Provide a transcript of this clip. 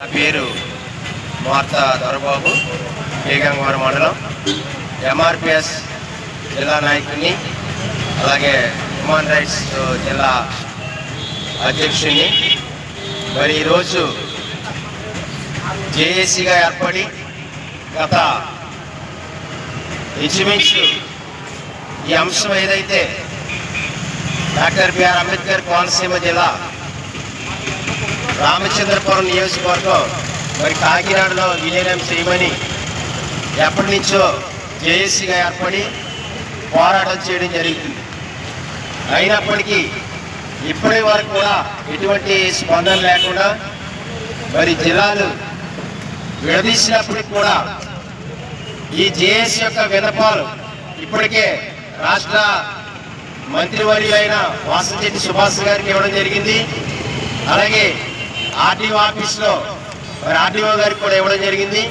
నా పేరు మార్తా దొరబాబు బేగంగవరం మండలం. ఎంఆర్పిఎస్ జిల్లా నాయకుడిని అలాగే హ్యూమన్ రైట్స్ జిల్లా అధ్యక్షుడిని. మరి ఈరోజు జేఏసీగా ఏర్పడి గత ఇంచుమించు ఈ అంశం ఏదైతే డాక్టర్ బిఆర్ అంబేద్కర్ కోనసీమ జిల్లా రామచంద్రపురం నియోజకవర్గం మరి కాకినాడలో విలీనం చేయమని ఎప్పటి నుంచో జేఏసీగా ఏర్పడి పోరాటం చేయడం జరుగుతుంది. అయినప్పటికీ ఇప్పటి వరకు కూడా ఎటువంటి స్పందన లేకుండా మరి జిల్లాలు విడదీసినప్పటికి కూడా ఈ జేఏసీ యొక్క వినపాలు ఇప్పటికే రాష్ట్ర మంత్రివర్యులైన వాసంచెట్టి సుభాష్ గారికి ఇవ్వడం జరిగింది. అలాగే ఆర్డీఓ ఆఫీస్లో మరి ఆర్డీఓ గారికి కూడా ఇవ్వడం జరిగింది.